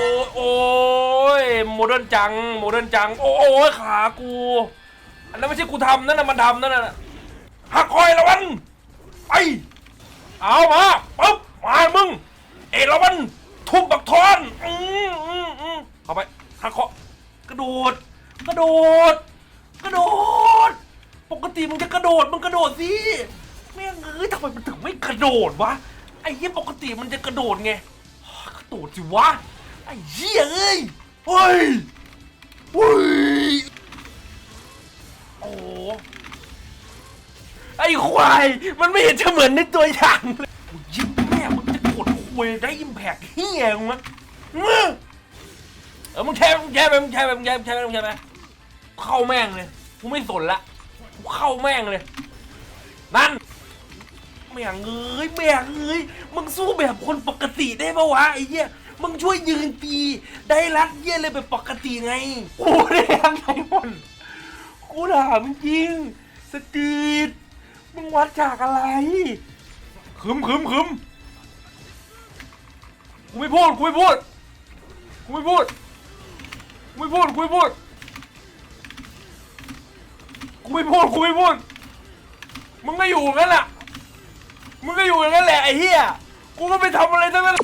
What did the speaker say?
อ้ยโอ้ยโมเดิร์นจังโมเดิร์นจัง โอ้ยขากู อันนั้นไม่ใช่กูทำนั่นน่ะมันทำนั่นน่ะหักคอยละวันไปเอามาปุ๊บมามึง เอละวันทุบบักทอนอืมอืมอืมเข้าไปหักคอกระโดดกระโดดกระโดด ปกติมึงจะกระโดดมึงกระโดดสิแม่งเอ้ยทำไมมันถึงไม่กระโดดวะไอ้เหี้ยปกติมันจะกระโดดไงกระโดดสิวะ ไอ้เหี้ยเอ้ยเฮ้ยเฮ้ยโอ้โหไอ้ควาย มันไม่เห็นจะเหมือนในตัวอย่างเลยกูยิ้มแม่มึงจะกดควยได้อิมแพกเฮี้ยมึงวะมึงเออมึงแช่มึงแช่ไปมึงแช่ไปมึงแช่มึงแช่ไปมึงแช่ไปเข้าแม่งเลยกูไม่สนละกูเข้าแม่งเลย นั่นแม่งเอ้ยแม่งเอ้ยมึงสู้แบบคนปกติได้ปะวะไอ้เหี้ย มึงช่วยยืนตีได้รัดเยี่ยเลยแบบปกติไงกูได้ยังไงมันกูถามจริงสตีดมึงวัดจากอะไรขึมขึมขึมกูไม่พูดกูไม่พูดกูไม่พูดกูไม่พูดกูไม่พูดกูไม่พูดกูไม่พูดมึงก็อยู่งั้นแหละมึงก็อยู่อย่างนั้นแหละไอ้เหี้ยกูก็ไม่ทำอะไรทั้งนั้น